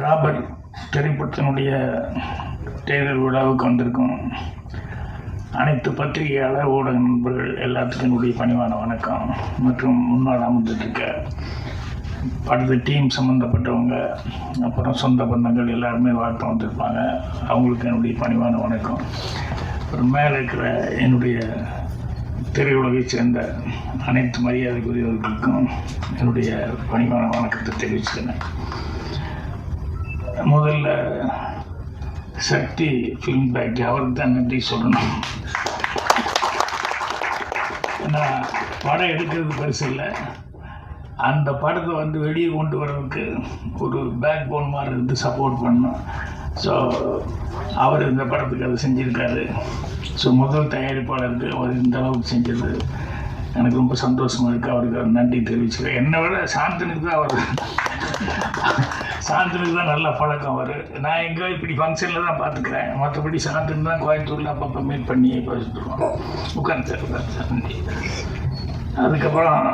Robert திரைப்படத்தினுடைய தேர்தல் விழாவுக்கு வந்திருக்கும் அனைத்து பத்திரிகையாளர் ஊடக நண்பர்கள் எல்லாத்துக்கும் என்னுடைய பணிவான வணக்கம். மற்றும் முன்னாள் அமர்ந்துட்டுருக்க படத்து டீம் சம்மந்தப்பட்டவங்க அப்புறம் சொந்த பந்தங்கள் எல்லாருமே வாழ்த்து வந்திருப்பாங்க. அவங்களுக்கு என்னுடைய பணிவான வணக்கம். அப்புறம் மேலே இருக்கிற என்னுடைய திரையுலகை சேர்ந்த அனைத்து மரியாதைக்குரியவர்களுக்கும் என்னுடைய பணிவான வணக்கத்தை தெரிவிச்சுக்கிறேன். முதல்ல சக்தி ஃபிலிம் பேக் அவருக்கு தான் நன்றி சொல்லணும்? ஏன்னா படம் எடுக்கிறது பெருசு இல்லை. அந்த படத்தை வந்து வெளியே கொண்டு வர்றதுக்கு ஒரு பேக் போன் மாதிரி இருந்து சப்போர்ட் பண்ணோம் ஸோ அவர் இந்த படத்துக்கு அதை செஞ்சுருக்காரு. ஸோ முதல் தயாரிப்பாளருக்கு அவர் இந்த அளவுக்கு செஞ்சது எனக்கு ரொம்ப சந்தோஷமாக இருக்குது அவருக்கு நன்றி தெரிவிச்சுக்கிறேன். என்னை விட சாந்தனுக்கு தான் அவர் சாந்தனுக்கு தான் நல்ல பழக்கம் வரும் நான் எங்கே இப்படி ஃபங்க்ஷனில் தான் பார்த்துக்கிறேன். மற்றபடி சாந்தன் தான் கோயம்புத்தூரில் அப்பப்போ மீட் பண்ணி பேசிட்டுருவோம் உட்காந்து சார் உட்காந்து சார். அதுக்கப்புறம்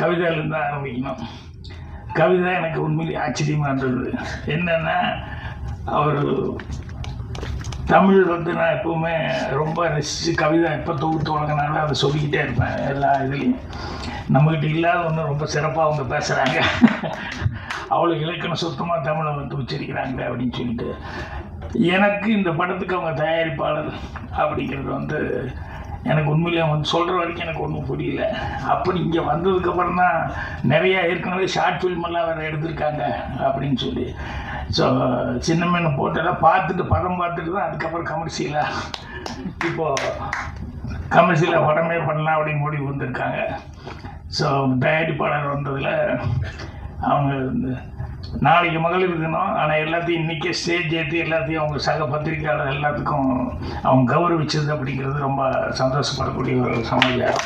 கவிதையிலேருந்து தான் ஆரம்பிக்கணும். கவிதை எனக்கு உண்மையிலேயே ஆச்சரியமாக இருந்தது. என்னென்னா அவர் தமிழ் வந்து நான் எப்போவுமே ரொம்ப ரசித்து கவிதை எப்போ தொகுத்து வழங்கினாலும் அதை சொல்லிக்கிட்டே இருப்பேன் எல்லா இதுலேயும். நம்மக்கிட்ட இல்லாத ஒன்று ரொம்ப சிறப்பாக அவங்க பேசுகிறாங்க அவ்வளோ இலக்கணம் சுத்தமாக தமிழை வந்து உச்சரிக்கிறாங்க அப்படின்னு சொல்லிட்டு எனக்கு இந்த படத்துக்கு அவங்க தயாரிப்பாளர் அப்படிங்கிறது வந்து எனக்கு உண்மையிலே வந்து சொல்கிற வரைக்கும் எனக்கு ஒன்றும் புரியல. அப்படி இங்கே வந்ததுக்கப்புறம் தான் நிறையா ஏற்கனவே ஷார்ட் ஃபில்மெல்லாம் வேறு எடுத்திருக்காங்க அப்படின்னு சொல்லி. ஸோ சின்ன மீன் போட்டெல்லாம் பார்த்துட்டு படம் பார்த்துட்டு தான் அதுக்கப்புறம் கமர்ஷியலாக இப்போது கமர்ஷியலாக படமே பண்ணலாம் அப்படின்னு முடிவு வந்திருக்காங்க. ஸோ தயாரிப்பாளர் வந்ததில் அவங்க நாளைக்கு மகளிர் தினம் ஆனால் எல்லாத்தையும் இன்றைக்கே ஸ்டேஜ் ஏற்றி எல்லாத்தையும் அவங்க சக பத்திரிகையாளர் எல்லாத்துக்கும் அவங்க கௌரவிச்சது அப்படிங்கிறது ரொம்ப சந்தோஷப்படக்கூடிய ஒரு சமாச்சாரம்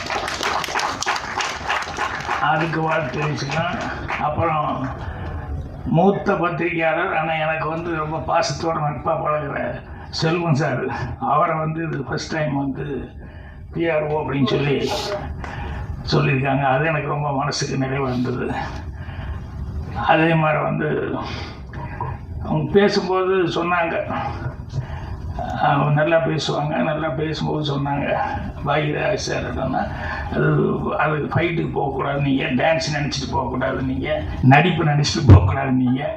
அதுக்கு வாழ்த்து தெரிவிச்சுக்கலாம். அப்புறம் மூத்த பத்திரிகையாளர் ஆனால் எனக்கு வந்து ரொம்ப பாசத்தோட நட்பாக பழகிற செல்வன் சார் அவரை வந்து இது ஃபஸ்ட் டைம் வந்து பிஆர்ஓ அப்படின்னு சொல்லி சொல்லியிருக்காங்க. அது எனக்கு ரொம்ப மனசுக்கு நிறைவாக இருந்தது. அதே மாதிரி வந்து அவங்க பேசும்போது சொன்னாங்க. அவங்க நல்லா பேசுவாங்க நல்லா பேசும்போது சொன்னாங்க. பாகிராஜ் சார் அது அது ஃபைட்டுக்கு போகக்கூடாது நீங்கள் டான்ஸ் நினச்சிட்டு போகக்கூடாது நீங்கள் நடிப்பு நினச்சிட்டு போகக்கூடாது நீங்கள்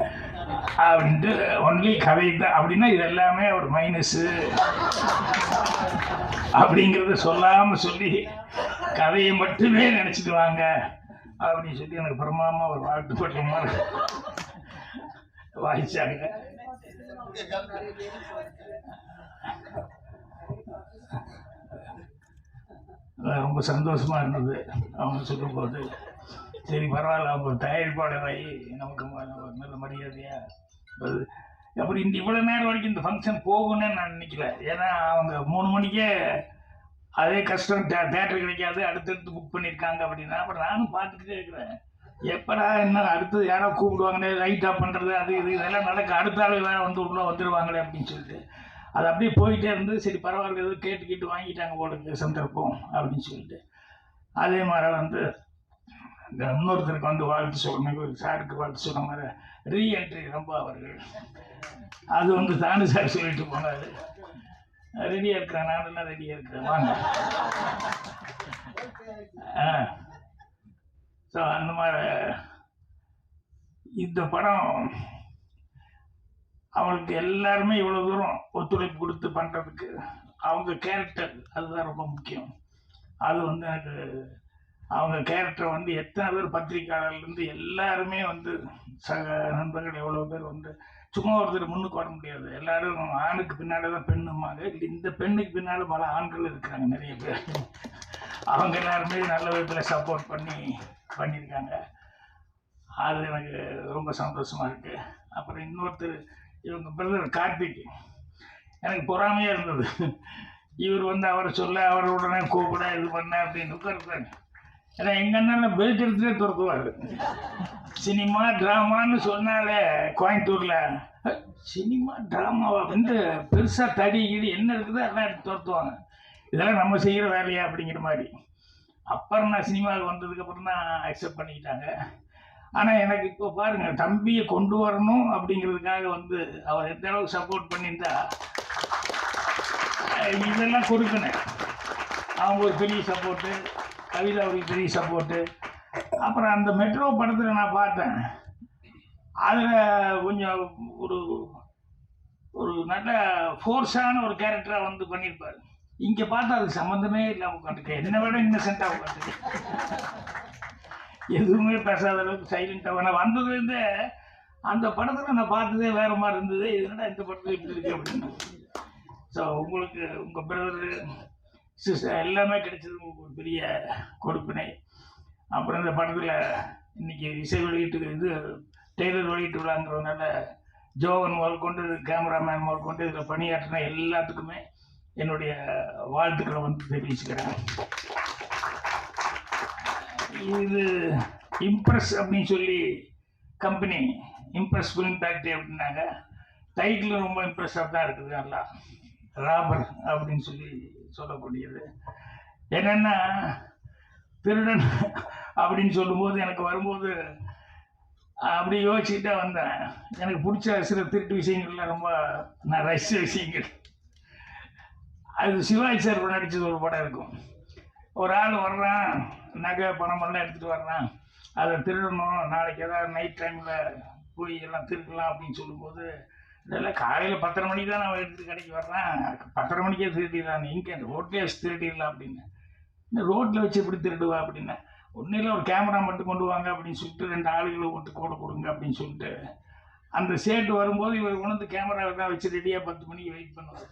அப்படின்ட்டு ஒன்லி கதை தான் அப்படின்னா இது எல்லாமே ஒரு மைனஸு அப்படிங்கிறத சொல்லாமல் சொல்லி கதையை மட்டுமே நினச்சிட்டு வாங்க அப்படின்னு சொல்லி எனக்கு பிரமாமா ஒரு வாழ்த்து பட்ட வாய்ச்சாங்க. ரொம்ப சந்தோஷமா இருந்தது. அவங்க சொல்லும்போது சரி பரவாயில்ல அவங்க தயாரிப்பாளராகி நமக்கு ஒரு நல்ல மரியாதையா வருது அப்புறம் இந்த இவ்வளோ நேரம் வரைக்கும் இந்த ஃபங்க்ஷன் போகும்னு நான் நினைக்கல. ஏன்னா அவங்க மூணு மணிக்கே அதே கஷ்டம் தே தேட்டர் கிடைக்காது அடுத்தடுத்து புக் பண்ணியிருக்காங்க அப்படின்னா அப்புறம் நானும் பார்த்துக்கிட்டே இருக்கிறேன். எப்படா என்ன அடுத்தது யாரோ கூப்பிடுவாங்களே லைட்டாக பண்ணுறது அது இது இதெல்லாம் நடக்க அடுத்த ஆள் வேறு வந்து உள்ளே வந்துடுவாங்களே அப்படின்னு சொல்லிட்டு அது அப்படியே போயிட்டே இருந்து சரி பரவாயில்ல ஏதோ கேட்டு கேட்டு வாங்கிட்டாங்க போடுங்க சந்தர்ப்பம் அப்படின்னு சொல்லிட்டு. அதே மாதிரி வந்து இந்த இன்னொருத்தருக்கு வந்து வாழ்த்து சொல்லணும் சாருக்கு வாழ்த்து சொன்ன மாதிரி ரீஎன்ட்ரி ரொம்ப அவர்கள். அது வந்து தானு சார் சொல்லிட்டு போனார். ரெடியாக இருக்கிறேன் நானெல்லாம் ரெடியாக இருக்கிறேன்? வாங்க. ஆ. ஸோ அந்த மாதிரி இந்த படம் அவங்களுக்கு எல்லாருமே இவ்வளோ தூரம் ஒத்துழைப்பு கொடுத்து பண்ணுறதுக்கு அவங்க கேரக்டர் அதுதான் ரொம்ப முக்கியம். அது வந்து எனக்கு அவங்க கேரக்டர் வந்து எத்தனை பேர் பத்திரிக்கையாளர்லேருந்து எல்லாருமே வந்து சக நண்பர்கள் எவ்வளோ பேர் வந்து சும்மா ஒருத்தர் முன்னுக்கு வர முடியாது. எல்லாரும் ஆணுக்கு பின்னாடி தான் பெண்ணுமாங்க இல்லை இந்த பெண்ணுக்கு பின்னால் பல ஆண்கள் இருக்கிறாங்க நிறைய பேர். அவங்க எல்லாருமே நல்ல விதத்தில் சப்போர்ட் பண்ணி பண்ணியிருக்காங்க. அது எனக்கு ரொம்ப சந்தோஷமாக இருக்குது அப்புறம் இன்னொருத்தர் இவங்க பிரதர் கார்த்திக். எனக்கு பொறாமையாக இருந்தது. இவர் வந்து அவரை சொல்ல அவர் உடனே கூப்பிட இது பண்ண அப்படின்னு உட்காருப்பாங்க ஏன்னா எங்கள் அண்ணன் பெல்ட் எடுத்துகிட்டே துரத்துவார் சினிமா ட்ராமான்னு சொன்னாலே கோயம்புத்தூரில் சினிமா ட்ராமாவா வந்து பெருசாக தடி கிடி என்ன இருக்குதோ அதெல்லாம் எடுத்து துரத்துவாங்க. இதெல்லாம் நம்ம செய்கிற வேலையா அப்படிங்கிற மாதிரி. அப்புறம் நான் சினிமாவுக்கு வந்ததுக்கப்புறம் தான் அக்செப்ட் பண்ணிக்கிட்டாங்க. ஆனால் எனக்கு இப்போ பாருங்கள் தம்பியை கொண்டு வரணும் அப்படிங்கிறதுக்காக வந்து அவர் எந்த அளவுக்கு சப்போர்ட் பண்ணியிருந்தா இதெல்லாம் கொடுக்கணும். அவங்க ஒரு பெரிய சப்போர்ட்டு கவிதா ஒரு பெரிய சப்போர்ட்டு அப்புறம் அந்த மெட்ரோ படத்தில் நான் பார்த்தேன். அதில் கொஞ்சம் ஒரு ஒரு நல்ல ஃபோர்ஸான ஒரு கேரக்டராக வந்து பண்ணியிருப்பாரு. இங்கே பார்த்தா அது சம்மந்தமே இல்லாமல் உட்காந்துருக்கேன். என்னை விட இன்னசென்ட்டாக உட்காந்துருக்கேன். எதுவுமே பேசாத அளவுக்கு சைலண்ட்டாக நான் வந்ததுலேருந்து அந்த படத்தில் நான் பார்த்ததே வேறு மாதிரி இருந்தது. இதனால இந்த படத்தில் இப்படி இருக்கு அப்படின்னு. ஸோ உங்களுக்கு உங்கள் பிரதரு சிஸ்டர் எல்லாமே கிடைச்சது ஒரு பெரிய கொடுப்பினை. அப்புறம் இந்த படத்தில் இன்னைக்கு இசை வெளியீட்டு இது டெய்லர் வெளியீட்டு விழாங்கிறதுனால ஜோவன் முதற்கொண்டு கேமராமேன் முதற்கொண்டு இதில் பணியாற்றின எல்லாத்துக்குமே என்னுடைய வாழ்த்துக்களை வந்து தெரிவிச்சுக்கிறேன். இது இம்ப்ரெஸ் அப்படின்னு சொல்லி கம்பெனி இம்ப்ரெஸ் ஃபிலிம் ஃபேக்ட்ரி அப்படின்னாங்க. டைட்டில் ரொம்ப இம்ப்ரெஸ்ஸாக தான் இருக்குது நல்லா. ராபர் அப்படின்னு சொல்லி சொல்லக்கூடியது. என்னென்னா திருடன் அப்படின்னு சொல்லும்போது எனக்கு வரும்போது அப்படி யோசிச்சுட்டே வந்தேன். எனக்கு பிடிச்ச சில திருட்டு விஷயங்கள்லாம் ரொம்ப நான் ரசித்த விஷயங்கள். அது சிவாஜி சார் நடித்தது ஒரு படம் இருக்கும். ஒரு ஆள் வர்றான் நகை பணமெல்லாம் எடுத்துகிட்டு வர்றான். அதை திருடணும் நாளைக்கு ஏதாவது நைட் டைமில் போய் எல்லாம் திருடலாம் அப்படின்னு சொல்லும்போது இதெல்லாம் காலையில் பத்தரை மணிக்கு தான் நான் எடுத்து கடைக்கு வர்றேன். பத்தரை மணிக்கே திருடிடலாம் அந்த ரோட்லேயே வச்சு திருடிடலாம் அப்படின்னு. இந்த ரோட்டில் வச்சு எப்படி திருடுவா அப்படின்னா. ஒன்றும் இல்லை ஒரு கேமரா மட்டும் கொண்டு வாங்க அப்படின்னு சொல்லிட்டு ரெண்டு ஆளுகளை விட்டு கூட கொடுங்க அப்படின்னு சொல்லிட்டு அந்த சேட்டு வரும்போது இவர் உணர்ந்து கேமராவெல்லாம் வச்சு ரெடியாக பத்து மணிக்கு வெயிட் பண்ணுவார்.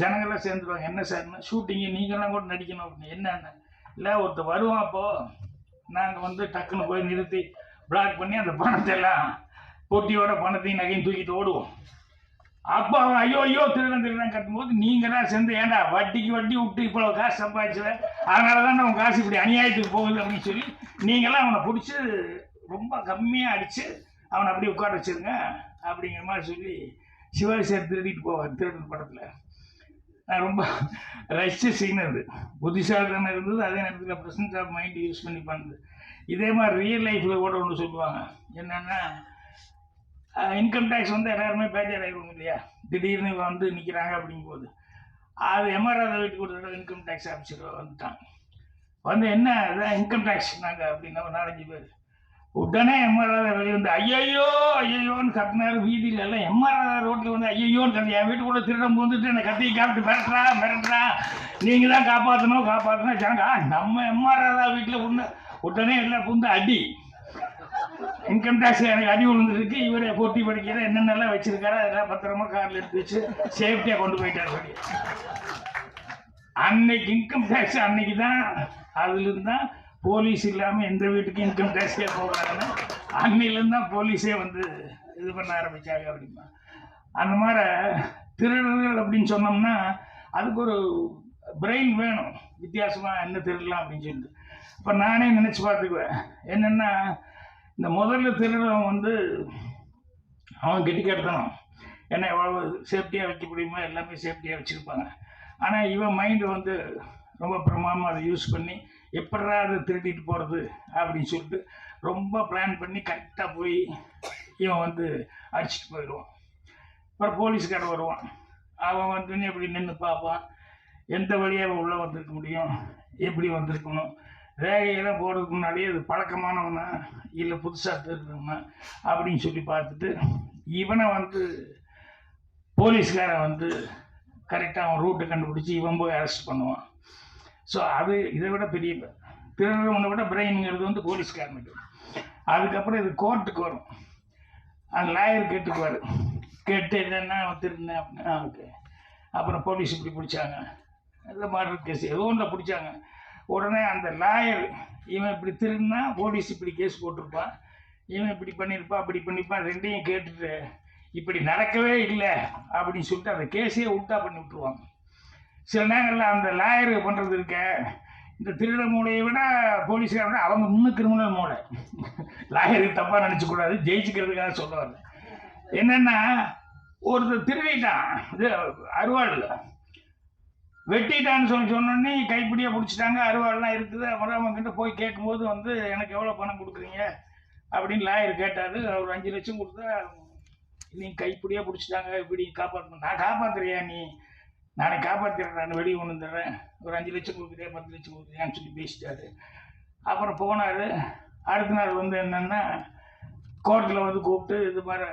ஜனங்கள்லாம் சேர்ந்துருவாங்க. என்ன சார்னா ஷூட்டிங்கு நீங்களாம் கூட நடிக்கணும் அப்படின்னு. என்னென்ன? இல்லை ஒருத்தர் வருவான் அப்போது நாங்கள் வந்து டக்குன்னு போய் நிறுத்தி பிளாக் பண்ணி அந்த பணத்தை எல்லாம் போட்டியோட பணத்தையும் நகையும் தூக்கிட்டு ஓடுவோம். அப்போ அவன் ஐயோ ஐயோ திருடன் திருடன் கட்டும்போது நீங்கள் தான் சேர்ந்து ஏன்டா வட்டிக்கு வட்டி விட்டு இவ்வளோ காசு சம்பாதிச்சுவ? அதனால தான் உன் காசு இப்படி அநியாயத்துக்கு போகுது அப்படின்னு சொல்லி நீங்களாம் அவனை பிடிச்சி ரொம்ப கம்மியாக அடித்து அவனை அப்படியே உட்கார வச்சிருங்க அப்படிங்கிற மாதிரி சொல்லி சிவாஜி சார் திருடிட்டு போவார் திருடன் படத்தில். நான் ரொம்ப ரசிச்ச சீன் அது. புத்திசாலித்தனம் இருந்தது அதே நேரத்தில் ப்ரெசன்ஸ் ஆஃப் மைண்ட் யூஸ் பண்ணி பண்ணுது. இதே மாதிரி ரியல் லைஃப்பில் கூட ஒன்று சொல்லுவாங்க. என்னென்னா இன்கம் டேக்ஸ் வந்து எல்லாருமே பேஜர் ஆகிடுவோம் இல்லையா? திடீர்னு வந்து நிற்கிறாங்க அப்படிங்கும்போது. அது எம்ஆர்ஆர் வீட்டுக்கு ஒரு இன்கம் டேக்ஸ் ஆஃபீஸர் வந்துட்டான். வந்து என்ன அதான் இன்கம் டேக்ஸ் நாங்கள் அப்படின்னா ஒரு நாலஞ்சு பேர். உடனே எம்ஆர்ஆர் வெளியே வந்து ஐயையோ ஐயையோன்னு கத்தினார். வீதியில எல்லாம் எம்ஆர்ஆர் ரோட்டில் வந்து ஐயையோன்னு கத்தி என் கூட திருடம் வந்துட்டு என்னை கத்தி காப்பிட்டு மிரட்டுறா மிரட்டுறா. நீங்கள் தான் காப்பாற்றணும் காப்பாற்றணும் ஜனங்க நம்ம எம்ஆர்ஆர் வீட்டில் உடனே உடனே எல்லாம் புந்து அடி. இன்கம் டேக்ஸ் எனக்கு அடி விழுந்துருக்கு. இவரே போட்டி படிக்கிற என்னென்னலாம் வச்சிருக்காரு அதெல்லாம் பத்திரமா காரில் எடுத்து வச்சு சேஃப்டியாக கொண்டு போயிட்டார் சொல்லி அன்னைக்கு இன்கம் டேக்ஸ் அன்னைக்கு தான் அதுலேருந்து தான் போலீஸ் இல்லாமல் எந்த வீட்டுக்கும் இன்கம் டேக்ஸே போகிறாங்கன்னா அன்னையிலேருந்து தான் போலீஸே வந்து இது பண்ண ஆரம்பித்தாங்க அப்படிமா அந்த மாதிரி திருடர்கள் அப்படின்னு சொன்னோம்னா அதுக்கு ஒரு பிரெயின் வேணும். வித்தியாசமாக என்ன திருடலாம் அப்படின்னு சொல்லிட்டு. இப்போ நானே நினச்சி பார்த்துக்குவேன். என்னென்னா இந்த முதல்ல திருடன் வந்து அவன் கெட்டிக்கட்டணும் ஏன்னா எவ்வளோ சேஃப்டியாக வைக்க முடியுமோ எல்லாமே சேஃப்டியாக வச்சுருப்பாங்க. ஆனால் இவன் மைண்டு வந்து ரொம்ப பிரமாதமாக அதை யூஸ் பண்ணி எப்படா அதை திருடிட்டு போகிறது அப்படின்னு சொல்லிட்டு ரொம்ப பிளான் பண்ணி கரெக்டாக போய் இவன் வந்து அடிச்சுட்டு போயிடுவான். அப்புறம் போலீஸ்காரன் வருவான். அவன் வந்து எப்படி நின்று பார்ப்பான் எந்த வழியாக அவன் உள்ளே வந்திருக்க முடியும்? எப்படி வந்திருக்கணும்? ரேகையெல்லாம் போடுறதுக்கு முன்னாடியே அது பழக்கமானவனா? இல்லை புதுசாக தெரிஞ்சவனா? அப்படின்னு சொல்லி பார்த்துட்டு இவனை வந்து போலீஸ்காரன் வந்து கரெக்டாக அவன் ரூட்டை கண்டுபிடிச்சி இவன் போய் அரெஸ்ட் பண்ணுவான். ஸோ அது இதை விட பெரிய திருடுறவனை விட பிரெயின்ங்கிறது வந்து போலீஸ்காரனுக்கு. அதுக்கப்புறம் இது கோர்ட்டுக்கு வரும். அந்த லாயர் கேட்டுக்குவார். கேட்டு என்னென்னா அவன் திருந்தேன் அப்படின்னா ஓகே அப்புறம் போலீஸ் இப்படி பிடிச்சாங்க. இந்த மாதிரி கேஸ் ஏதோ ஒன்றை பிடிச்சாங்க. உடனே அந்த லாயர் இவன் இப்படி திருடினா போலீஸ் இப்படி கேஸ் போட்டிருப்பான். இவன் இப்படி பண்ணியிருப்பான் அப்படி பண்ணியிருப்பான் ரெண்டையும் கேட்டுட்டு இப்படி நடக்கவே இல்லை அப்படின்னு சொல்லிட்டு அந்த கேஸையே உல்ட்டா பண்ணி விட்டுருவாங்க. சில நேரங்களில் அந்த லாயர் பண்ணுறது இருக்க? இந்த திருட மூளையை விட போலீஸ்கார விட அவங்க இன்னும் கிரிமினல் மூளை. லாயருக்கு தப்பாக நினச்சக்கூடாது ஜெயிச்சுக்கிறதுக்காக சொல்ல வரல. என்னென்னா ஒருத்தர் திருடிட்டான். இது அருவாளில் வெட்டிட்டான்னு சொல்லி சொன்னோடனே கைப்பிடியாக பிடிச்சிட்டாங்க. அறுவாள்லாம் இருக்குது. அப்புறம் அவங்ககிட்ட போய் கேட்கும்போது வந்து எனக்கு எவ்வளோ பணம் கொடுக்குறீங்க? அப்படின்னு லாயர் கேட்டார். அவர் அஞ்சு லட்சம் கொடுத்தா நீ கைப்பிடியே பிடிச்சிட்டாங்க. இப்படி காப்பாற்றணும் நான் காப்பாற்றுறியா நீ நானே காப்பாற்றிடுறேன் நான் வெளியே கொண்டு வந்துடுறேன். ஒரு அஞ்சு லட்சம் கொடுக்குறியா? பத்து லட்சம் கொடுக்குறியான்னு சொல்லி பேசிட்டாரு. அப்புறம் போனார். அடுத்த நாள் வந்து என்னென்னா கோர்ட்டில் வந்து கூப்பிட்டு இது மாதிரி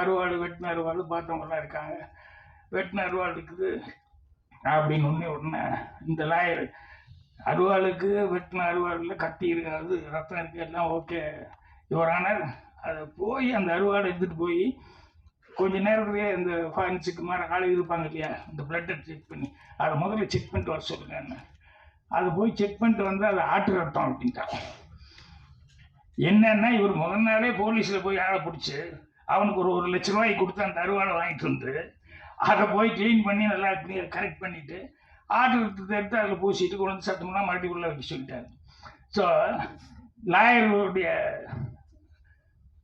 அறுவாள் வெட்டின அறுவாள் பார்த்தவங்கலாம் இருக்காங்க. வெட்டின அறுவாள் இருக்குது. அப்படின்னு ஒன்று உடனே இந்த லாயர் அருவாளுக்கு வெட்டின அருவாளில் கத்தி இருக்காது ரத்தம் இருக்கு எல்லாம் ஓகே இவரான அதை போய் அந்த அருவாளை எடுத்துகிட்டு போய் கொஞ்ச நேரத்துலேயே இந்த ஃபாரன்சிக்கு மாதிரி ஆள் இருப்பாங்க இல்லையா இந்த பிளட்டை செக் பண்ணி அதை முதல்ல செக் பண்ணிட்டு வர சொல்லுங்க அது போய் செக் பண்ணிட்டு வந்து அது ஆட்டு ரத்தம் அப்படின்ட்டான் என்னன்னா இவர் முதல் நாளே போலீஸில் போய் ஆளை பிடிச்சி அவனுக்கு ஒரு ஒரு லட்ச ரூபாய் கொடுத்து அந்த அருவாளை வாங்கிட்டு வந்து அதை போய் க்ளீன் பண்ணி நல்லா கரெக்ட் பண்ணிவிட்டு ஆர்டர் எடுத்து எடுத்து அதில் பூசிட்டு கொண்டு வந்து சத்தம்லாம் மறுபடியும் உள்ளே வைக்க சொல்லிட்டாரு. ஸோ லாயருடைய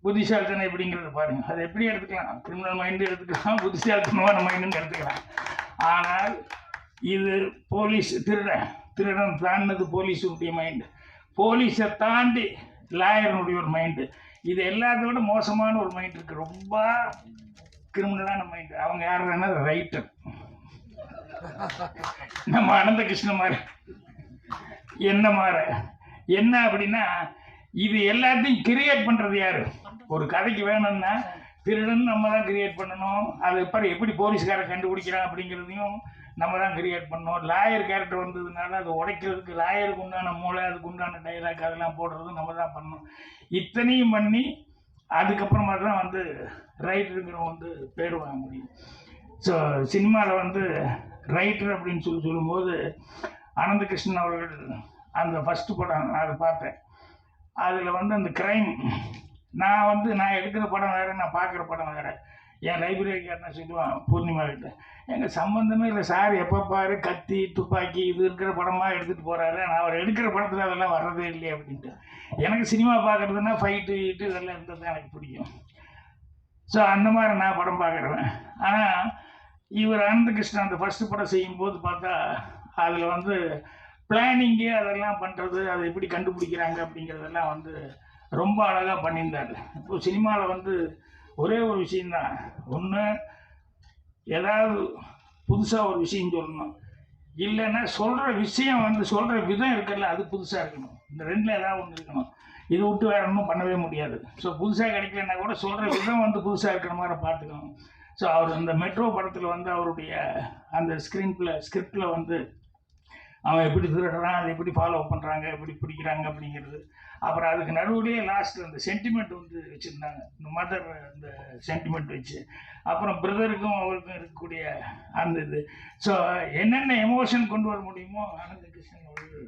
புத்திசாலித்தனம் எப்படிங்கிறது பாருங்கள் அதை எப்படி எடுத்துக்கலாம்? கிரிமினல் மைண்டு எடுத்துக்கலாம் புத்திசாலித்தனமான மைண்டுன்னு எடுத்துக்கலாம். ஆனால் இது போலீஸ் திருடன் திருடன் தாண்டினது போலீஸுடைய மைண்டு போலீஸை தாண்டி லாயர்னுடைய ஒரு மைண்டு இது எல்லாத்த விட மோசமான ஒரு மைண்ட் இருக்குது ரொம்ப கிரிமினலான நம்ம அவங்க யாருன்னா ரைட்டர் நம்ம அனந்த கிருஷ்ண என்ன மாற? என்ன அப்படின்னா இது எல்லாத்தையும் கிரியேட் பண்ணுறது யார்? ஒரு கதைக்கு வேணும்னா திருடன் நம்ம தான் கிரியேட் பண்ணணும். அது அப்புறம் எப்படி போலீஸ்காரன் கண்டுபிடிக்கிறான் அப்படிங்கிறதையும் நம்ம தான் கிரியேட் பண்ணணும். லாயர் கேரக்டர் வந்ததுனால அதை உடைக்கிறதுக்கு லாயருக்கு உண்டான மூளை அதுக்கு உண்டான டைலாக் அதெல்லாம் போடுறதும் நம்ம தான் பண்ணணும். இத்தனையும் பண்ணி அதுக்கப்புறமா தான் வந்து ரைட்டருங்கிறவங்க வந்து பேர் வாங்க முடியும். ஸோ சினிமாவில் வந்து ரைட்டர் அப்படின்னு சொல்லி சொல்லும்போது அனந்த கிருஷ்ணன் அவர்கள் அந்த ஃபஸ்ட்டு படம் நான் அதை பார்த்தேன். அதில் வந்து அந்த க்ரைம் நான் வந்து நான் எடுக்கிற படம் வேறு நான் பார்க்குற படம் வேறு. என் லைப்ரரிக்காரன் சொல்லுவான் பூர்ணிமா கிட்ட எங்கள் சம்மந்தமே இல்லை சார் எப்போ பாரு கத்தி துப்பாக்கி இது இருக்கிற படமாக எடுத்துகிட்டு போகிறாரு நான் அவர் எடுக்கிற படத்தில் அதெல்லாம் வர்றதே இல்லையே அப்படின்ட்டு. எனக்கு சினிமா பார்க்குறதுனா ஃபைட்டு ஈட்டு இதெல்லாம் இருந்தது தான் எனக்கு பிடிக்கும். ஸோ அந்த மாதிரி நான் படம் பார்க்குறேன் ஆனால் இவர் அனந்தகிருஷ்ணன் அந்த ஃபஸ்ட்டு படம் செய்யும்போது பார்த்தா அதில் வந்து பிளானிங்கு அதெல்லாம் பண்ணுறது அதை எப்படி கண்டுபிடிக்கிறாங்க அப்படிங்கிறதெல்லாம் வந்து ரொம்ப அழகாக பண்ணியிருந்தாரு. இப்போ சினிமாவில் வந்து ஒரே ஒரு விஷயந்தான் ஒன்று ஏதாவது புதுசாக ஒரு விஷயம் சொல்லணும். இல்லைன்னா சொல்கிற விஷயம் வந்து சொல்கிற விதம் இருக்குல்ல அது புதுசாக இருக்கணும். இந்த ரெண்டில் ஏதாவது ஒன்று இருக்கணும். இது விட்டு வேற ஒன்றும் பண்ணவே முடியாது. ஸோ புதுசாக கிடைக்கலன்னா கூட சொல்கிற விதம் வந்து புதுசாக இருக்கிற மாதிரி பார்த்துக்கணும். ஸோ அவர் இந்த மெட்ரோ படத்தில் வந்து அவருடைய அந்த ஸ்க்ரீன் ஸ்கிரிப்டில் வந்து அவன் எப்படி திருடுறான் அதை எப்படி ஃபாலோ பண்ணுறாங்க எப்படி பிடிக்கிறாங்க அப்படிங்கிறது. அப்புறம் அதுக்கு நடுவுலேயே லாஸ்ட்டில் அந்த சென்டிமெண்ட் வந்து வச்சுருந்தாங்க. இந்த மதர் அந்த சென்டிமெண்ட் வச்சு. அப்புறம் பிரதருக்கும் அவருக்கும் இருக்கக்கூடிய அந்த இது. ஸோ என்னென்ன எமோஷன் கொண்டு வர முடியுமோ ஆனந்த கிருஷ்ணன் அவர்கள்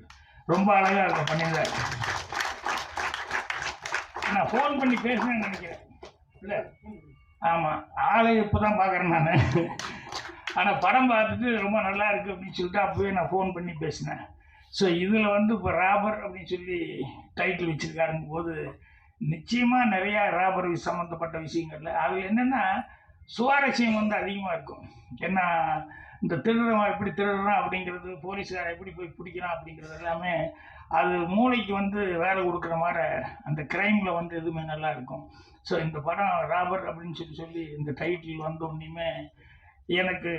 ரொம்ப அழகாக அதை பண்ணியிருந்தார். நான் ஃபோன் பண்ணி பேசுனேன்னு நினைக்கிறேன். இல்லை? ஆமாம் ஆளை இப்போ தான் பார்க்குறேன் நான். ஆனால் படம் பார்த்துட்டு ரொம்ப நல்லா இருக்குது அப்படின்னு சொல்லிட்டு அப்போவே நான் ஃபோன் பண்ணி பேசினேன். ஸோ இதில் வந்து இப்போ ராபர் அப்படின்னு சொல்லி டைட்டில் வச்சுருக்காருங்க போது நிச்சயமாக நிறையா ராபர் சம்மந்தப்பட்ட விஷயங்கள்ல அதில் என்னென்னா சுவாரஸ்யம் வந்து அதிகமாக இருக்கும். ஏன்னா இந்த திருடுறவன் எப்படி திருடுறான் அப்படிங்கிறது போலீஸ்கார எப்படி போய் பிடிக்கிறான் அப்படிங்கிறது எல்லாமே அது மூளைக்கு வந்து வேலை கொடுக்குற மாதிரி அந்த க்ரைமில் வந்து எதுவுமே நல்லா இருக்கும். ஸோ இந்த படம் ராபர் அப்படின்னு சொல்லி சொல்லி இந்த டைட்டில் வந்த உடனேயுமே எனக்கு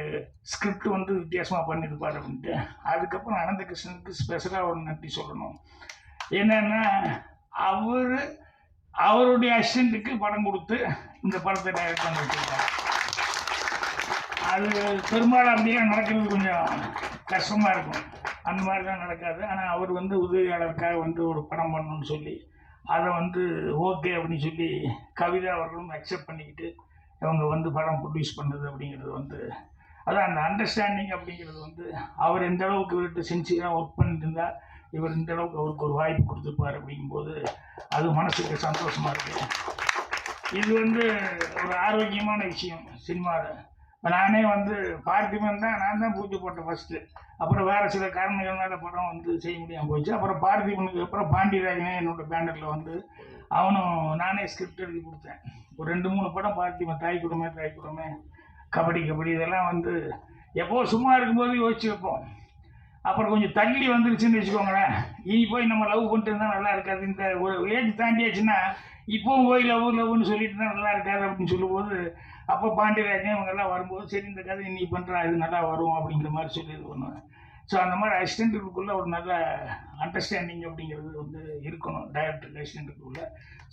ஸ்கிரிப்ட் வந்து வித்தியாசமாக பண்ணியிருப்பார் அப்படின்ட்டு. அதுக்கப்புறம் அனந்த கிருஷ்ணனுக்கு ஸ்பெஷலாக ஒரு நன்றி சொல்லணும். என்னென்னா அவர் அவருடைய அசிஸ்டண்ட்டுக்கு படம் கொடுத்து இந்த படத்தை டைரக்ட் பண்ணி வச்சிருக்காரு அது பெரும்பாலும் அப்படியே நடக்கிறது கொஞ்சம் கஷ்டமாக இருக்கும். அந்த மாதிரி தான் நடக்காது. ஆனால் அவர் வந்து உதவியாளருக்காக வந்து ஒரு படம் பண்ணணும்னு சொல்லி அதை வந்து ஓகே அப்படின்னு சொல்லி கவிதா அவர்களும் அக்செப்ட் பண்ணிக்கிட்டு இவங்க வந்து படம் ப்ரொடியூஸ் பண்ணுறது அப்படிங்கிறது வந்து அதான் அந்த அண்டர்ஸ்டாண்டிங் அப்படிங்கிறது வந்து அவர் எந்த அளவுக்கு இவர்கிட்ட சின்சியராக ஒர்க் பண்ணிட்டு இருந்தால் இவர் இந்த அளவுக்கு அவருக்கு ஒரு வாய்ப்பு கொடுத்துருப்பார் அப்படிங்கும்போது அது மனசுக்கு சந்தோஷமாக இருக்குது இது வந்து ஒரு ஆரோக்கியமான விஷயம் சினிமாவில் இப்போ நானே வந்து பார்த்திபன் தான் நான் தான் பூஜை போட்டேன் ஃபஸ்ட்டு அப்புறம் வேறு சில காரணங்கள்னால படம் வந்து செய்ய முடியாமல் போச்சு. அப்புறம் பார்த்திபனுக்கு அப்புறம் பாண்டியராஜனே என்னோட பேனரில் வந்து அவனும் நானே ஸ்கிரிப்ட் எழுதி கொடுத்தேன். ஒரு ரெண்டு மூணு படம் பார்த்திபன் தாய் குடமே தாய் குடமே கபடி கபடி இதெல்லாம் வந்து எப்போ சும்மா இருக்கும்போது யோசிச்சு வைப்போம். அப்புறம் கொஞ்சம் தள்ளி வந்துருச்சுன்னு வச்சுக்கோங்களேன். இனி போய் நம்ம லவ் பண்ணிட்டு இருந்தால் நல்லா இருக்காது. இந்த ஒரு ஏஜ் தாண்டியாச்சுன்னா இப்போவும் போய் லவ் லவ்னு சொல்லிட்டு தான் நல்லா இருக்காது அப்படின்னு சொல்லும்போது அப்போ பாண்டியராஜன் இவங்கெல்லாம் வரும்போது சரி இந்த கதை நீ பண்ணுறா இது நல்லா வரும் அப்படிங்கிற மாதிரி சொல்லி இது பண்ணுவேன் ஸோ அந்த மாதிரி அசிஸ்டண்ட்டுக்குள்ளே ஒரு நல்ல அண்டர்ஸ்டாண்டிங் அப்படிங்கிறது வந்து இருக்கணும். டைரக்டர் அசிஸ்டண்ட்டுக்குள்ளே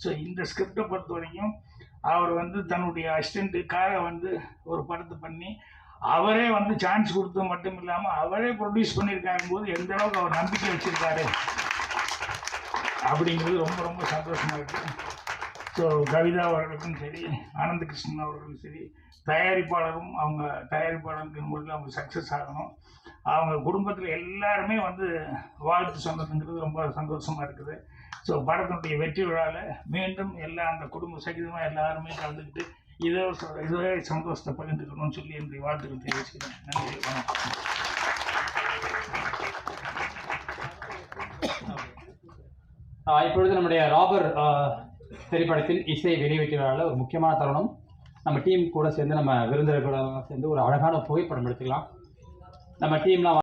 ஸோ இந்த ஸ்கிரிப்டை பொறுத்த வரைக்கும் அவர் வந்து தன்னுடைய அசிஸ்டண்ட்டுக்காக வந்து ஒரு படத்தை பண்ணி அவரே வந்து சான்ஸ் கொடுத்தது மட்டும் இல்லாமல் அவரே ப்ரொடியூஸ் பண்ணியிருக்காங்க போது எந்த அளவுக்கு அவர் நம்பிக்கை வச்சுருக்காரு அப்படிங்கிறது ரொம்ப ரொம்ப சந்தோஷமாக இருக்குது ஸோ கவிதா அவர்களுக்கும் சரி ஆனந்த கிருஷ்ணன் அவர்களுக்கும் சரி தயாரிப்பாளரும் அவங்க தயாரிப்பாளருக்கு முறையில் அவங்க சக்ஸஸ் ஆகணும். அவங்க குடும்பத்தில் எல்லாருமே வந்து வாழ்த்து சொன்னதுங்கிறது ரொம்ப சந்தோஷமாக இருக்குது. ஸோ படத்தினுடைய வெற்றி விழாவில் மீண்டும் எல்லா அந்த குடும்ப சகிதமாக எல்லாருமே கலந்துக்கிட்டு இதே இதுவே சந்தோஷத்தை பகிர்ந்துக்கணும்னு சொல்லி என்னுடைய வாழ்த்துக்கள் தெரிவிச்சுக்கிறேன். நன்றி வணக்கம். இப்பொழுது நம்முடைய ராபர் திரைப்படத்தின் இசை வெளியீட்டு விழாவில் ஒரு முக்கியமான தருணம். நம்ம டீம் கூட சேர்ந்து நம்ம விருந்தினர்களோட சேர்ந்து ஒரு அழகான புகைப்படம் எடுத்துக்கலாம். நம்ம டீம்லாம்